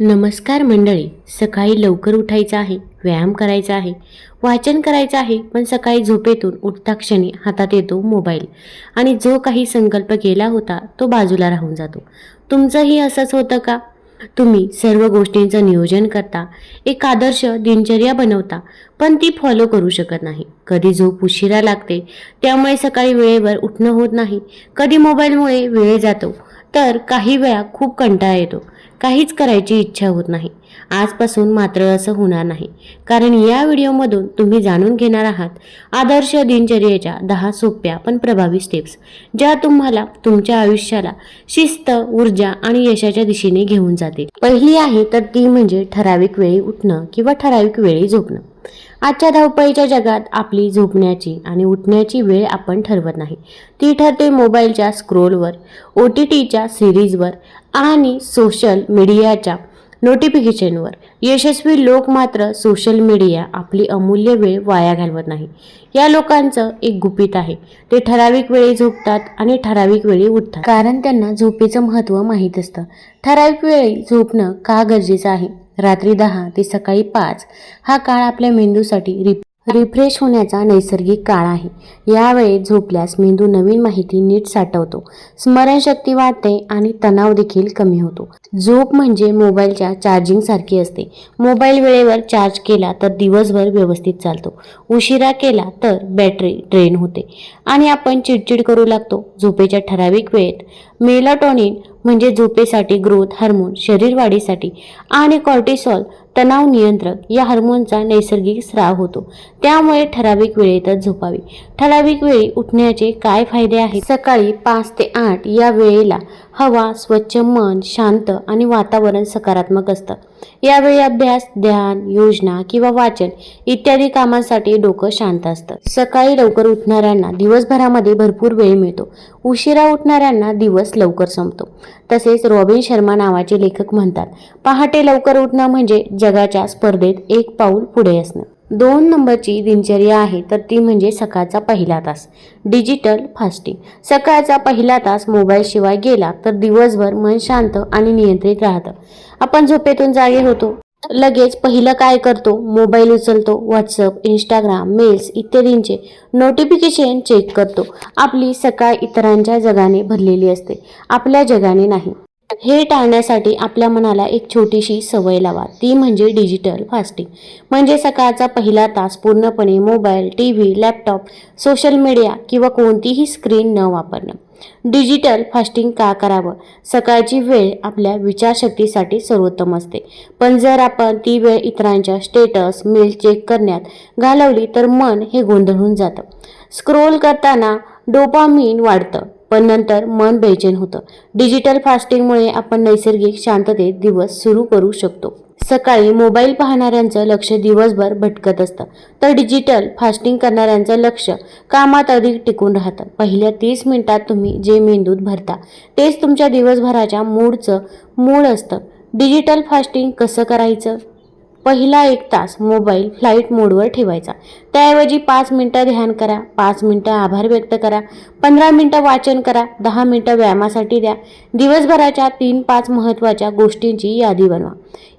नमस्कार मंडळी सकाळी लवकर उठायचं आहे व्यायाम करायचा आहे वाचन करायचं आहे पण सकाळी झोपेतून उठता क्षणी हातात येतो मोबाईल आणि जो काही संकल्प केला होता तो बाजूला राहून जातो. तुमचंही असंच होतं का? तुम्ही सर्व गोष्टींचं नियोजन करता एक आदर्श दिनचर्या बनवता पण ती फॉलो करू शकत नाही. कधी झोप उशिरा लागते त्यामुळे सकाळी वेळेवर उठणं होत नाही. कधी मोबाईलमुळे वेळ जातो तर काही वेळा खूप कंटाळा येतो. काहीच करायची इच्छा होत नाही. आजपासून मात्र असं होणार नाही. कारण या व्हिडिओमधून तुम्ही जाणून घेणार आहात आदर्श दिनचर्येच्या दहा सोप्या पण प्रभावी स्टेप्स ज्या तुम्हाला तुमच्या आयुष्याला शिस्त ऊर्जा आणि यशाच्या दिशेने घेऊन जातील. पहिली आहे तर ती म्हणजे ठराविक वेळी उठणं किंवा ठराविक वेळी झोपणं. आजच्या धावपळीच्या जगात आपली झोपण्याची आणि उठण्याची वेळ आपण ठरवत नाही. ती ठरते मोबाईलच्या स्क्रोलवर ओ टी टीच्या सिरीजवर आणि सोशल मीडियाच्या नोटिफिकेशनवर. यशस्वी लोक मात्र सोशल मीडिया आपली अमूल्य वेळ वाया घालवत नाही. या लोकांचं एक गुपित आहे. ते ठराविक वेळी झोपतात आणि ठराविक वेळी उठतात. कारण त्यांना झोपेचं महत्त्व माहीत असतं. ठराविक वेळी झोपणं का गरजेचं आहे? रात्री दहा ते सकाळी पाच हा काळ आपल्या मेंदूसाठी रिप रिफ्रेश होण्याचा नैसर्गिक काळ आहे. यावेळेत झोपल्यास मेंदू नवीन माहिती नीट साठवतो. स्मरणशक्ती वाढते आणि तणाव देखील कमी होतो. झोप म्हणजे मोबाईलच्या चार्जिंग सारखी असते. मोबाईल वेळेवर चार्ज केला तर दिवसभर व्यवस्थित चालतो. उशिरा केला तर बॅटरी ड्रेन होते. आणि आपण चिडचिड करू लागतो. झोपेच्या ठराविक वेळेत मेलाटॉनिन म्हणजे झोपेसाठी ग्रोथ हार्मोन शरीर वाढीसाठी आणि कॉर्टिसॉल तणाव नियंत्रक या हार्मोनचा नैसर्गिक स्राव होतो. त्यामुळे ठराविक वेळेतच झोपावी. ठराविक वेळी उठण्याचे काय फायदे आहेत? सकाळी पाच ते आठ या वेळेला हवा स्वच्छ मन शांत आणि वातावरण सकारात्मक असतं. यावेळी अभ्यास ध्यान योजना किंवा वाचन इत्यादी कामांसाठी डोकं शांत असतं. सकाळी लवकर उठणाऱ्यांना दिवसभरामध्ये भरपूर वेळ मिळतो. उशिरा उठणाऱ्यांना दिवस लवकर संपतो. तसेच रॉबिन शर्मा नावाचे लेखक म्हणतात पहाटे लवकर उठणं म्हणजे जगाच्या स्पर्धेत एक पाऊल पुढे असणं. दोन नंबरची दिनचर्या आहे तर ती म्हणजे सकाळचा पहिला तास. डिजिटल फास्टिंग सकाळचा पहिला तास मोबाईलशिवाय गेला तर दिवसभर मन शांत आणि नियंत्रित राहतं. आपण झोपेतून जागे होतो. लगेच पहिलं काय करतो? मोबाईल उचलतो व्हॉट्सअप इंस्टाग्राम मेल्स इत्यादींचे नोटिफिकेशन चेक करतो. आपली सकाळ इतरांच्या जगाने भरलेली असते. आपल्या जगाने नाही. हे टाळण्यासाठी आपल्या मनाला एक छोटीशी सवय लावा. ती म्हणजे डिजिटल फास्टिंग. म्हणजे सकाळचा पहिला तास पूर्णपणे mobile T V laptop social media किंवा कोणतीही स्क्रीन न वापरणं. डिजिटल फास्टिंग का करावं? सकाळची वेळ आपल्या विचारशक्तीसाठी सर्वोत्तम असते. पण जर आपण ती वेळ इतरांच्या स्टेटस मेल चेक करण्यात घालवली तर मन हे गोंधळून जातं. स्क्रोल करताना डोपामीन वाढतं. पण नंतर मन बेचैन होतं. डिजिटल फास्टिंगमुळे आपण नैसर्गिक शांततेत दिवस सुरू करू शकतो. सकाळी मोबाईल पाहणाऱ्यांचं लक्ष दिवसभर भटकत असतं. तर डिजिटल फास्टिंग करणाऱ्यांचं लक्ष कामात अधिक टिकून राहतं. पहिल्या तीस मिनिटात तुम्ही जे मेंदूत भरता तेच तुमच्या दिवसभराच्या मूडचं मूळ असतं. डिजिटल फास्टिंग कसं करायचं? पहिला एक तास मोबाईल फ्लाईट मोडवर ठेवायचा. त्याऐवजी पाच मिनटं ध्यान करा पाच मिनटं आभार व्यक्त करा पंधरा मिनटं वाचन करा दहा मिनटं व्यायामासाठी द्या. दिवसभराच्या तीन पाच महत्त्वाच्या गोष्टींची यादी बनवा.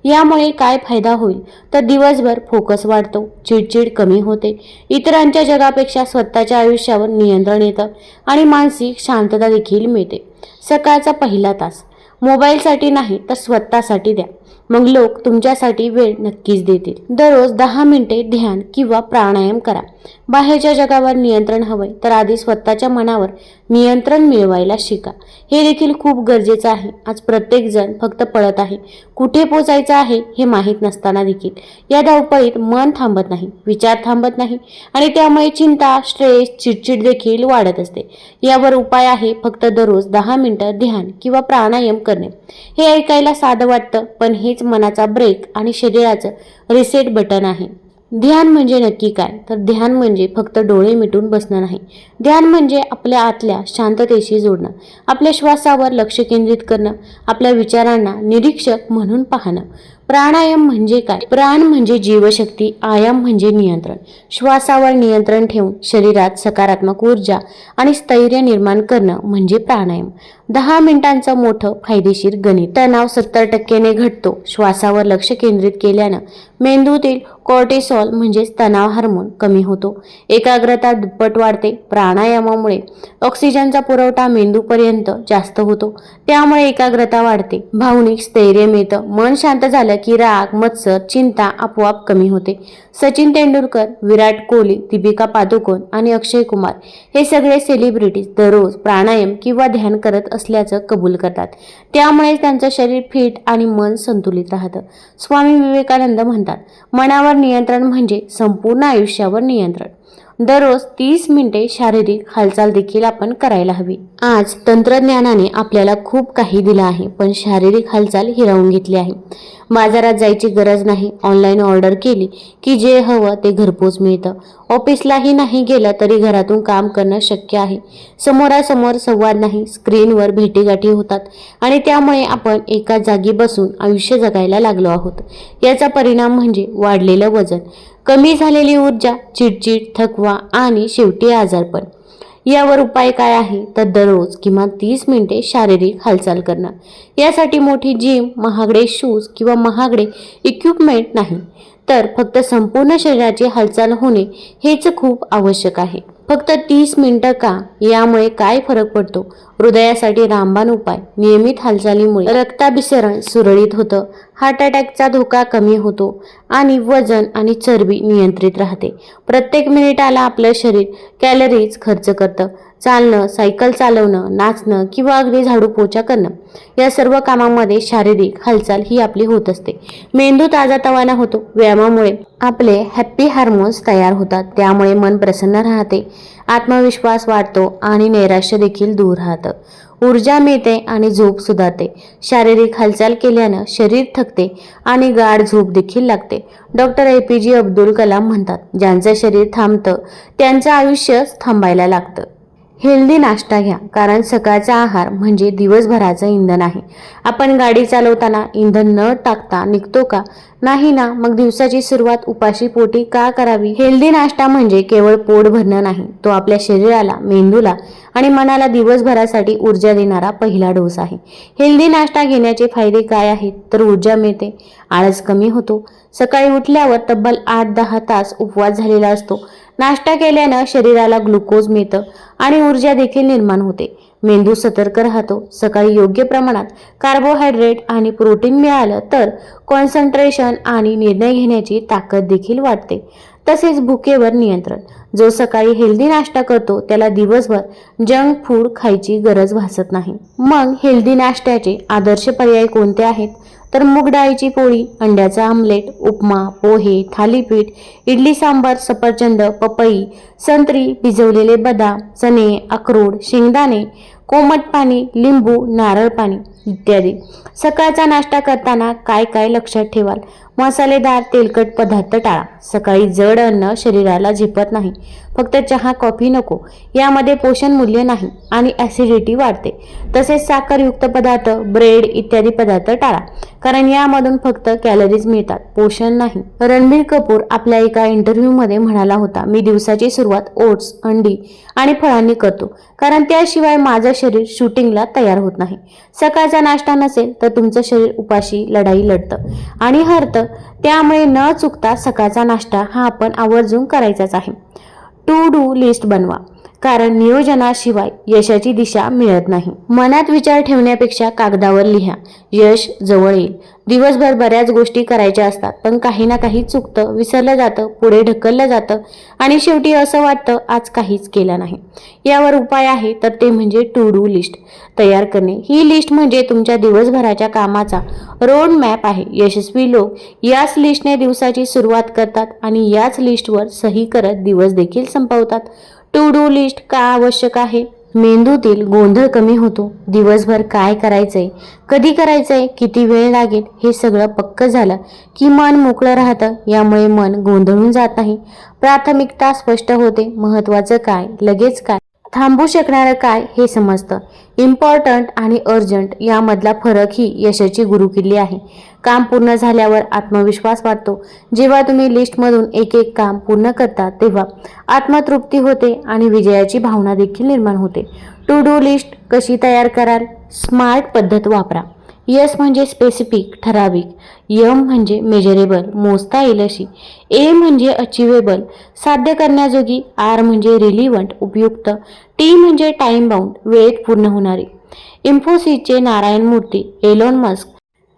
यामुळे काय फायदा होईल? तर दिवसभर फोकस वाढतो चिडचिड कमी होते. इतरांच्या जगापेक्षा स्वतःच्या आयुष्यावर नियंत्रण येतं आणि मानसिक शांतता देखील मिळते. सकाळचा पहिला तास मोबाईलसाठी नाही तर स्वतःसाठी द्या. मग लोक तुमच्यासाठी वेळ नक्कीच देतील. दररोज दहा मिनिटे ध्यान किंवा प्राणायाम करा. बाहेरच्या जगावर नियंत्रण हवंय तर आधी स्वतःच्या मनावर नियंत्रण मिळवायला शिका. हे देखील खूप गरजेचं आहे. आज प्रत्येकजण फक्त पळत आहे. कुठे पोचायचं आहे हे माहीत नसताना देखील. या धावपळीत मन थांबत नाही विचार थांबत नाही आणि त्यामुळे चिंता स्ट्रेस चिडचिड देखील वाढत असते. यावर उपाय आहे फक्त दररोज दहा मिनटं ध्यान किंवा प्राणायाम करणे. हे ऐकायला साधं वाटतं पण हेच मनाचा ब्रेक आणि शरीराचं रिसेट बटन आहे. ध्यान म्हणजे नक्की काय? तर ध्यान म्हणजे फक्त डोळे मिटून बसणं नाही. ध्यान म्हणजे आपल्या आतल्या शांततेशी जोडणं. आपल्या श्वासावर लक्ष केंद्रित करणं. आपल्या विचारांना निरीक्षक म्हणून पाहणं. प्राणायाम म्हणजे काय? प्राण म्हणजे जीवशक्ती आयाम म्हणजे नियंत्रण. श्वासावर नियंत्रण ठेवून शरीरात सकारात्मक ऊर्जा आणि स्थैर्य निर्माण करणं म्हणजे प्राणायाम. दहा मिनिटांचं मोठं फायदेशीर गणित. तणाव सत्तर टक्क्याने घटतो. श्वासावर लक्ष केंद्रित केल्यानं मेंदूतील कॉर्टिसॉल म्हणजेच तणाव हार्मोन कमी होतो. एकाग्रता दुप्पट वाढते. प्राणायामामुळे ऑक्सिजनचा पुरवठा मेंदूपर्यंत जास्त होतो. त्यामुळे एकाग्रता वाढते. भावनिक स्थैर्य मिळतं. मन शांत झालं की राग मत्सर चिंता आपोआप कमी होते. सचिन तेंडुलकर विराट कोहली दीपिका पादुकोण आणि अक्षय कुमार हे सगळे सेलिब्रिटीज दररोज प्राणायाम किंवा ध्यान करत असल्याचं कबूल करतात. त्यामुळे त्यांचं शरीर फिट आणि मन संतुलित राहतं. स्वामी विवेकानंद म्हणतात मनावर नियंत्रण म्हणजे संपूर्ण आयुष्यावर नियंत्रण. दररोज तीस मिनिटे शारीरिक हालचाल देखील आपण करायला हवी. आज तंत्रज्ञानाने आपल्याला खूप काही दिलं आहे पण शारीरिक हालचाल हिरावून घेतली आहे. बाजारात जायची गरज नाही. ऑनलाईन ऑर्डर केली की जे हवं ते घरपोच मिळतं. ऑफिसलाही नाही गेलं तरी घरातून काम करणं शक्य आहे. समोरासमोर संवाद नाही स्क्रीनवर भेटीगाठी होतात आणि त्यामुळे आपण एका जागी बसून आयुष्य जगायला लागलो आहोत. याचा परिणाम म्हणजे वाढलेलं वजन. कमी झालेली ऊर्जा चिडचिड थकवा आणि शेवटी आजारपण यावर उपाय काय आहे? तर दररोज किमान तीस मिनिटे शारीरिक हालचाल करणं. यासाठी मोठी जिम महागडे शूज किंवा महागडे इक्विपमेंट नाही. तर फक्त संपूर्ण शरीराची हालचाल होणे हेच खूप आवश्यक आहे. फक्त तीस मिनिटं का? यामुळे काय फरक पडतो? हृदयासाठी रामबाण उपाय. नियमित हालचालीमुळे रक्ताभिसरण सुरळीत होतं. हार्ट अटॅकचा धोका कमी होतो आणि वजन आणि चरबी नियंत्रित राहते. प्रत्येक मिनिटाला आपलं शरीर कॅलरीज खर्च करतं. चालणं सायकल चालवणं नाचणं किंवा अगदी झाडू पोचा करणं या सर्व कामामध्ये शारीरिक हालचाल ही आपली होत असते. मेंदू ताजा तवाना होतो. व्यायामामुळे आपले हॅप्पी हार्मोन्स तयार होतात. त्यामुळे मन प्रसन्न राहते. आत्मविश्वास वाढतो आणि नैराश्य देखील दूर राहतं. ऊर्जा मिळते आणि झोप सुधारते. शारीरिक हालचाल केल्यानं शरीर थकते आणि गाढ झोप देखील लागते. डॉक्टर ए पी जे अब्दुल कलाम म्हणतात ज्यांचं शरीर थांबतं त्यांचं आयुष्य थांबायला लागतं. हेल्दी नाश्ता घ्या कारण सकाळचा आहार म्हणजे दिवसभराचं इंधन आहे. आपण गाडी चालवताना इंधन न टाकता निघतो का? नाही ना मग दिवसाची सुरुवात उपाशी पोटी का करावी? हेल्दी नाश्ता म्हणजे केवळ पोट भरणं नाही तो आपल्या शरीराला मेंदूला आणि मनाला दिवसभरासाठी ऊर्जा देणारा पहिला डोस आहे. हेल्दी नाश्ता घेण्याचे फायदे काय आहेत? तर ऊर्जा मिळते आळस कमी होतो. सकाळी उठल्यावर तब्बल आठ दहा तास उपवास झालेला असतो. नाश्ता केल्यानं शरीराला ग्लुकोज मिळतं आणि ऊर्जा देखील निर्माण होते. मेंदू सतर्क राहतो. सकाळी योग्य प्रमाणात कार्बोहायड्रेट आणि प्रोटीन मिळालं तर कॉन्सन्ट्रेशन आणि निर्णय घेण्याची ताकद देखील वाढते. तसेच भुकेवर नियंत्रण. जो सकाळी हेल्दी नाश्ता करतो त्याला दिवसभर जंक फूड खायची गरज भासत नाही. मग हेल्दी नाश्त्याचे आदर्श पर्याय कोणते आहेत? तर मूग डाळीची पोळी अंड्याचा आमलेट उपमा पोहे थालीपीठ इडली सांबार सफरचंद पपई संत्री भिजवलेले बदाम चणे अक्रोड शेंगदाणे कोमट पाणी लिंबू नारळ पाणी इत्यादी. सकाळचा नाश्ता करताना काय काय लक्षात ठेवाल? मसालेदार तेलकट पदार्थ टाळा. सकाळी जड अन्न शरीराला झेपत नाही. फक्त चहा कॉफी नको. यामध्ये पोषण मूल्य नाही आणि ॲसिडिटी वाढते. तसेच साखरयुक्त पदार्थ ब्रेड इत्यादी पदार्थ टाळा. कारण यामधून फक्त कॅलरीज मिळतात पोषण नाही. रणबीर कपूर आपल्या एका इंटरव्ह्यूमध्ये म्हणाला होता मी दिवसाची सुरुवात ओट्स अंडी आणि फळांनी करतो. कारण त्याशिवाय माझं शरीर शूटिंगला तयार होत नाही. सकाळचा नाश्ता नसेल तर तुमचं शरीर उपाशी लढाई लढतं. आणि हरतं. त्यामुळे न चुकता सकाळचा नाश्ता हा आपण आवर्जून करायचाच आहे. टू डू लिस्ट बनवा. कारण नियोजनाशिवाय यशाची दिशा मिळत नाही. मनात विचार ठेवण्यापेक्षा कागदावर लिहा. यश जवळ येईल. दिवसभर बऱ्याच गोष्टी करायच्या असतात पण काही ना काही चुकतं विसरलं जातं पुढे ढकललं जातं आणि शेवटी असं वाटतं आज काहीच केलं नाही. यावर उपाय आहे तर ते म्हणजे टू डू लिस्ट तयार करणे. ही लिस्ट म्हणजे तुमच्या दिवसभराच्या कामाचा रोड मॅप आहे. यशस्वी लोक याच लिस्टने दिवसाची सुरुवात करतात आणि याच लिस्टवर सही करत दिवस देखील संपवतात. टू डू लिस्ट का आवश्यक आहे? मेंदूतील गोंधळ कमी होतो. दिवसभर काय करायचंय? कधी करायचंय? किती वेळ लागेल? हे सगळं पक्क झालं की मन मोकळं राहतं. यामुळे मन गोंधळून जात नाही. प्राथमिकता स्पष्ट होते. महत्त्वाचं काय? लगेच काय? थांबू शकणारं काय हे समजतं. इम्पॉर्टंट आणि अर्जंट यामधला फरक ही यशाची गुरुकिल्ली आहे. काम पूर्ण झाल्यावर आत्मविश्वास वाटतो जेव्हा तुम्ही लिस्टमधून एक एक काम पूर्ण करता तेव्हा आत्मतृप्ती होते आणि विजयाची भावना देखील निर्माण होते. टू डू लिस्ट कशी तयार कराल? स्मार्ट पद्धत वापरा. यस म्हणजे स्पेसिफिक ठराविक. यम म्हणजे मेजरेबल मोजता येईल अशी. ए म्हणजे अचिवेबल साध्य करण्याजोगी. आर म्हणजे रिलिव्हंट उपयुक्त. टी म्हणजे टाइम बाउंड वेळेत पूर्ण होणारी. इन्फोसिसचे नारायण मूर्ती एलोन मस्क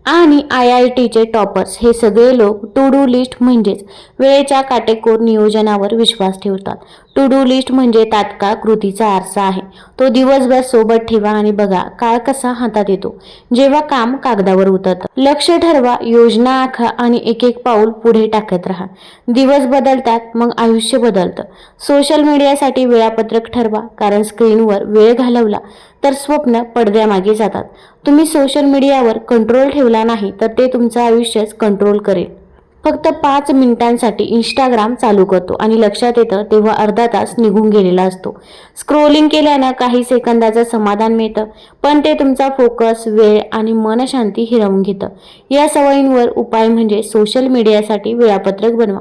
आणि आय आय टीचे टॉपर्स हे सगळे लोक टू डू लिस्ट म्हणजेच वेळेच्या काटेकोर नियोजनावर विश्वास ठेवतात. टू डू लिस्ट म्हणजे तात्काळ कृतीचा आरसा आहे. तो दिवसभर सोबत ठेवा आणि बघा काळ कसा हातात येतो. जेव्हा काम कागदावर उतरतं. लक्ष ठरवा योजना आखा आणि एक एक पाऊल पुढे टाकत राहा. दिवस बदलतात मग आयुष्य बदलतं. सोशल मीडियासाठी वेळापत्रक ठरवा कारण स्क्रीनवर वेळ घालवला तर स्वप्न पडद्यामागे जातात. तुम्ही सोशल मीडियावर कंट्रोल ठेवला नाही तर ते तुमचं आयुष्यच कंट्रोल करेल. फक्त पाच मिनिटांसाठी इंस्टाग्राम चालू करतो आणि लक्षात येतं तेव्हा अर्धा तास निघून गेलेला असतो. स्क्रोलिंग केल्यानं काही सेकंदाचं समाधान मिळतं पण ते तुमचा फोकस वेळ आणि मनशांती हिरावून घेतं. या सवयींवर उपाय म्हणजे सोशल मीडियासाठी वेळापत्रक बनवा.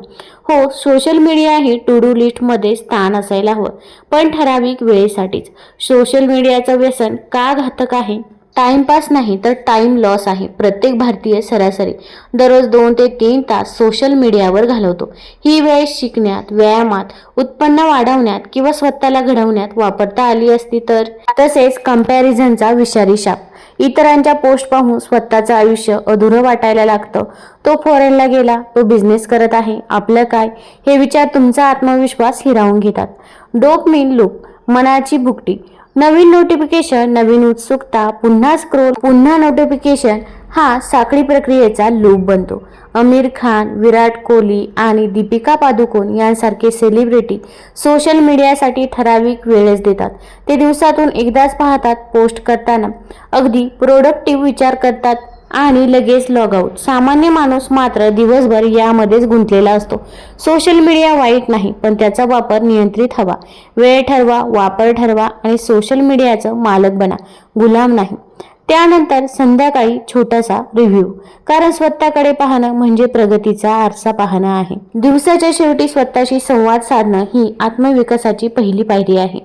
हो सोशल मीडिया ही टू डू लिस्टमध्ये स्थान असायला हवं पण ठराविक वेळेसाठीच. सोशल मीडियाचं व्यसन का घातक आहे? टाइमपास नाही तर टाइम लॉस आहे. प्रत्येक भारतीय सरासरी दररोज दोन ते तीन तास सोशल मीडियावर घालवतो. ही वेळ शिकण्यात व्यायामात उत्पन्न वाढवण्यात किंवा स्वतःला घडवण्यात वापरता आली असती तर? तसेच कम्पॅरिझनचा विषारी शाप. इतरांच्या पोस्ट पाहून स्वतःचं आयुष्य अधुरं वाटायला लागतं. तो फॉरेनला गेला तो बिझनेस करत आहे. आपलं काय? हे विचार तुमचा आत्मविश्वास हिरावून घेतात. डोपमिन लूप मनाची भुकटी नवीन नोटिफिकेशन नवीन उत्सुकता पुन्हा स्क्रोल पुन्हा नोटिफिकेशन हा साखळी प्रक्रियेचा लूप बनतो. आमिर खान विराट कोहली आणि दीपिका पादुकोण यांसारखे सेलिब्रिटी सोशल मीडियासाठी ठराविक वेळेस देतात. ते दिवसातून एकदाच पाहतात पोस्ट करताना. अगदी प्रोडक्टिव्ह विचार करतात आणि लगेच लॉग आऊट सामान्य माणूस मात्र दिवसभर यामध्येच गुंतलेला असतो. सोशल मीडिया वाईट नाही पण त्याचा वापर नियंत्रित हवा. वेळ ठरवा वापर ठरवा आणि सोशल मीडियाचं मालक बना. गुलाम नाही. त्यानंतर संध्याकाळी छोटासा रिव्ह्यू कारण स्वतःकडे पाहणं म्हणजे प्रगतीचा आरसा पाहणं आहे. दिवसाच्या शेवटी स्वतःशी संवाद साधणं ही आत्मविकासाची पहिली पायरी आहे.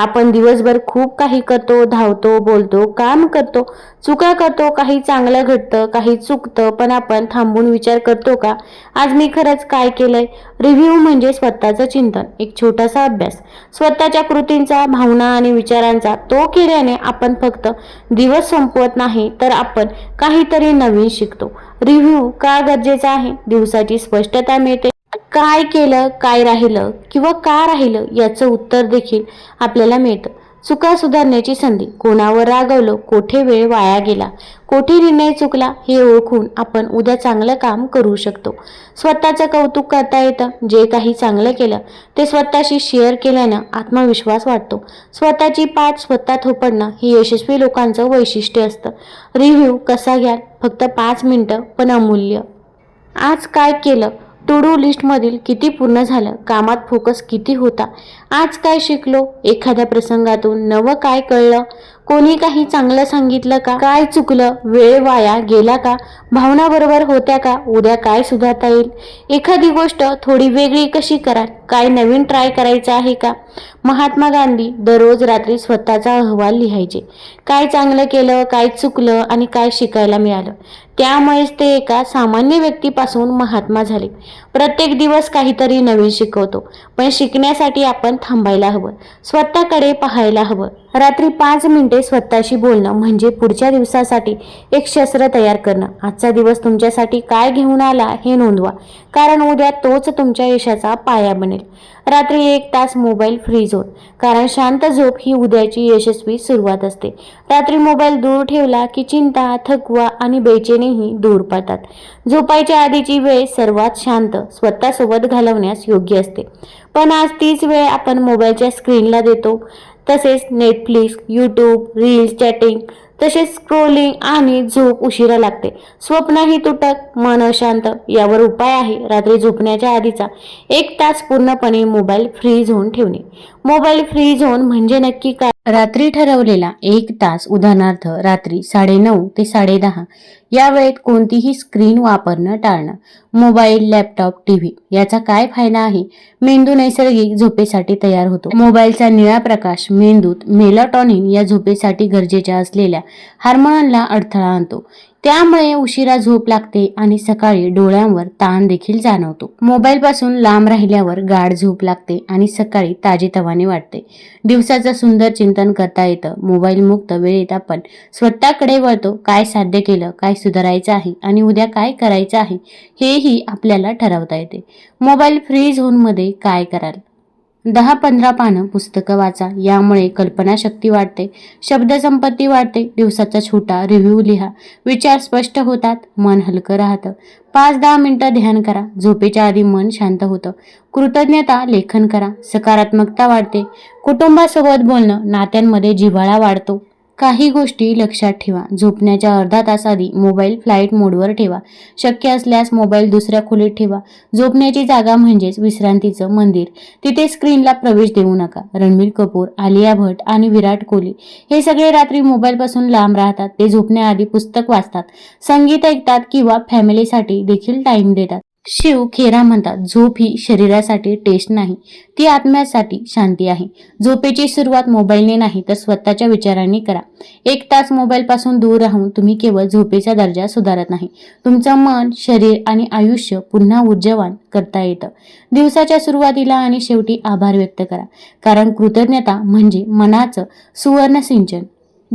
आपण दिवसभर खूप काही करतो धावतो बोलतो काम करतो. चुका करतो काही चांगलं घडतं काही चुकतं पण आपण थांबून विचार करतो का? आज मी खरंच काय केलंय? रिव्ह्यू म्हणजे स्वतःचं चिंतन एक छोटासा अभ्यास. स्वतःच्या कृतींचा भावना आणि विचारांचा तो केल्याने आपण फक्त दिवस संपवत नाही तर आपण काहीतरी नवीन शिकतो. रिव्ह्यू का गरजेचा आहे? दिवसाची स्पष्टता मिळते. काय केलं काय राहिलं किंवा का राहिलं याचं उत्तर देखील आपल्याला मिळतं. चुका सुधारण्याची संधी. कोणावर रागवलं कोठे वेळ वाया गेला कोठे निर्णय चुकला हे ओळखून आपण उद्या चांगलं काम करू शकतो. स्वतःचं कौतुक करता येतं. जे काही चांगलं केलं ते स्वतःशी शेअर केल्यानं आत्मविश्वास वाटतो स्वतःची पाठ स्वतः थोपडणं हे यशस्वी लोकांचं वैशिष्ट्य असतं. रिव्ह्यू कसा घ्याल? फक्त पाच मिनटं पण अमूल्य. आज काय केलं? टू डू लिस्टमधील किती पूर्ण झालं कामात फोकस किती होता आज काय शिकलो एखाद्या प्रसंगातून नवं काय कळलं कोणी काही चांगलं सांगितलं का? काय चुकलं? वेळ वाया गेला का? भावना बरोबर होत्या का? उद्या काय सुधारता येईल? एखादी गोष्ट थोडी वेगळी कशी कराल? काय नवीन ट्राय करायचं आहे का? महात्मा गांधी दररोज रात्री स्वतःचा अहवाल लिहायचे. काय चांगलं केलं काय चुकलं आणि काय शिकायला मिळालं? त्यामुळेच ते एका सामान्य व्यक्तीपासून महात्मा झाले. प्रत्येक दिवस काहीतरी नवीन शिकवतो. पण शिकण्यासाठी आपण थांबायला हवं. स्वतःकडे पाहायला हवं. रात्री पाच मिनिटे स्वतःशी बोलणं म्हणजे पुढच्या दिवसासाठी एक शस्त्र तयार करणं. आजचा दिवस तुमच्यासाठी काय घेऊन आला हे नोंदवा. कारण उद्या तोच तुमच्या यशाचा पाया बनेल. रात्री एक तास मोबाईल फ्री झोन कारण शांत झोप ही उद्याची यशस्वी सुरुवात असते. रात्री मोबाईल दूर ठेवला की चिंता थकवा आणि बेचैनीही दूर पडतात. झोपायच्या आधीची वेळ सर्वात शांत स्वतःसोबत घालवण्यास योग्य असते. पण आज तीच वेळ आपण मोबाईलच्या स्क्रीनला देतो. तसेच नेटफ्लिक्स यूट्यूब रील्स चॅटिंग तसेच स्क्रोलिंग आणि झोप उशिरा लागते. स्वप्नही तुटक मन अशांत यावर उपाय आहे रात्री झोपण्याच्या आधीचा एक तास पूर्णपणे मोबाईल फ्री झोन ठेवणे. मोबाईल फ्री झोन म्हणजे नक्की काय? रात्री ठरवलेला एक तास उदाहरणार्थ रात्री साडेनऊ ते साडेदहा या वेळेत कोणतीही स्क्रीन वापरणं टाळणं. मोबाईल लॅपटॉप टीव्ही याचा काय फायदा आहे? मेंदू नैसर्गिक झोपेसाठी तयार होतो. मोबाईलचा निळा प्रकाश मेंदूत मेलाटॉनिन या झोपेसाठी गरजेच्या असलेल्या हार्मोनला अडथळा आणतो. त्यामुळे उशिरा झोप लागते आणि सकाळी डोळ्यांवर ताण देखील जाणवतो. मोबाईल पासून लांब राहिल्यावर गाढ झोप लागते आणि सकाळी ताजेतवाने वाटते. दिवसाचं सुंदर चिंतन करता येतं. मोबाईल मुक्त वेळेत आपण स्वतःकडे वळतो. काय साध्य केलं काय सुधारायचं आहे आणि उद्या काय करायचं आहे हेही आपल्याला ठरवता येते. मोबाईल फ्री झोनमध्ये काय कराल? दहा पंधरा पानं पुस्तकं वाचा. यामुळे कल्पनाशक्ती वाढते शब्दसंपत्ती वाढते दिवसाचा छोटा रिव्ह्यू लिहा. विचार स्पष्ट होतात मन हलकं राहतं. पाच दहा मिनटं ध्यान करा. झोपेच्या आधी मन शांत होतं. कृतज्ञता लेखन करा. सकारात्मकता वाढते. कुटुंबासोबत बोलणं नात्यांमध्ये जिव्हाळा वाढतो. काही गोष्टी लक्षात ठेवा. झोपण्याच्या अर्धा तास आधी मोबाईल फ्लाईट मोडवर ठेवा. शक्य असल्यास मोबाईल दुसऱ्या खोलीत ठेवा. झोपण्याची जागा म्हणजेच विश्रांतीचं मंदिर. तिथे स्क्रीनला प्रवेश देऊ नका. रणबीर कपूर आलिया भट आणि विराट कोहली हे सगळे रात्री मोबाईलपासून लांब राहतात. ते झोपण्याआधी पुस्तक वाचतात. संगीत ऐकतात किंवा फॅमिलीसाठी देखील टाईम देतात. शिव खेरा म्हणतात झोप ही शरीरासाठी टेस्ट नाही ती आत्म्यासाठी शांती आहे. झोपेची सुरुवात मोबाईलने नाही तर स्वतःच्या विचारांनी करा. एक तास मोबाईलपासून दूर राहून तुम्ही केवळ झोपेचा दर्जा सुधारत नाही. तुमचं मन शरीर आणि आयुष्य पुन्हा ऊर्जावान करता येतं. दिवसाच्या सुरुवातीला आणि शेवटी आभार व्यक्त करा. कारण कृतज्ञता म्हणजे मनाचं सुवर्ण सिंचन.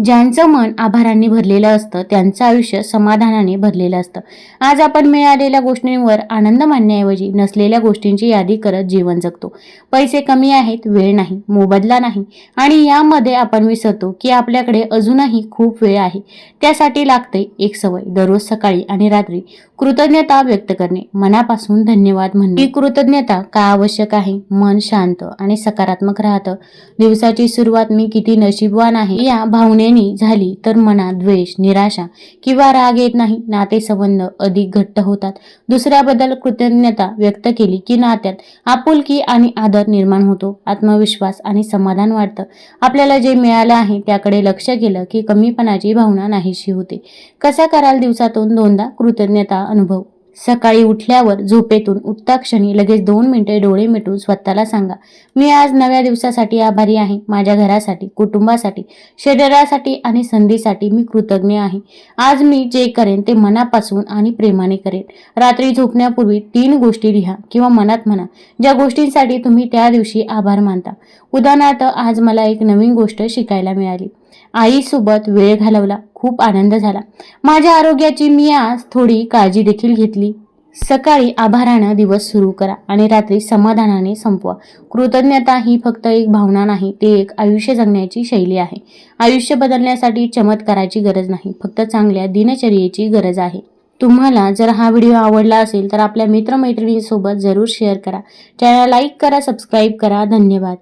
ज्यांचं मन आभारांनी भरलेलं असतं त्यांचं आयुष्य समाधानाने भरलेलं असतं. आज आपण मिळालेल्या गोष्टींवर आनंद मानण्याऐवजी नसलेल्या गोष्टींची यादी करत जीवन जगतो. पैसे कमी आहेत वेळ नाही मोबदला नाही. आणि यामध्ये आपण विसरतो की आपल्याकडे अजूनही खूप वेळ आहे. त्यासाठी लागते एक सवय दररोज सकाळी आणि रात्री. कृतज्ञता व्यक्त करणे. मनापासून धन्यवाद म्हणणे. ही कृतज्ञता का आवश्यक आहे? मन शांत आणि सकारात्मक राहतं. दिवसाची सुरुवात मी किती नशीबवान आहे या भावनेनी झाली तर मनात द्वेष निराशा किंवा राग येत नाही. नातेसंबंध अधिक घट्ट होतात. दुसऱ्याबद्दल कृतज्ञता व्यक्त केली की नात्यात आपुलकी आणि आदर निर्माण होतो. आत्मविश्वास आणि समाधान वाढतं. आपल्याला जे मिळालं आहे त्याकडे लक्ष केलं की कमीपणाची भावना नाहीशी होते. कसा कराल दिवसातून दोनदा? कृतज्ञता अनुभव. सकाळी उठल्यावर झोपेतून उठता क्षणी लगेच दोन मिनिटे डोळे मिटून स्वतःला सांगा मी आज नव्या दिवसासाठी आभारी आहे. माझ्या घरासाठी कुटुंबासाठी शरीरासाठी आणि संधीसाठी मी कृतज्ञ आहे. आज मी जे करेन ते मनापासून आणि प्रेमाने करेन. रात्री झोपण्यापूर्वी तीन गोष्टी लिहा किंवा मनात म्हणा. ज्या गोष्टींसाठी तुम्ही त्या दिवशी आभार मानता. उदाहरणार्थ आज मला एक नवीन गोष्ट शिकायला मिळाली. आईसोबत वेळ घालवला. खूप आनंद झाला. माझ्या आरोग्याची मी आज थोडी काळजी देखील घेतली. सकाळी आभारानं दिवस सुरू करा आणि रात्री समाधानाने संपवा. कृतज्ञता ही फक्त एक भावना नाही ते एक आयुष्य जगण्याची शैली आहे. आयुष्य बदलण्यासाठी चमत्काराची गरज नाही फक्त चांगल्या दिनचर्येची गरज आहे. तुम्हाला जर हा व्हिडिओ आवडला असेल तर आपल्या मित्रमैत्रिणींसोबत जरूर शेअर करा. चॅनल लाईक करा सबस्क्राईब करा. धन्यवाद.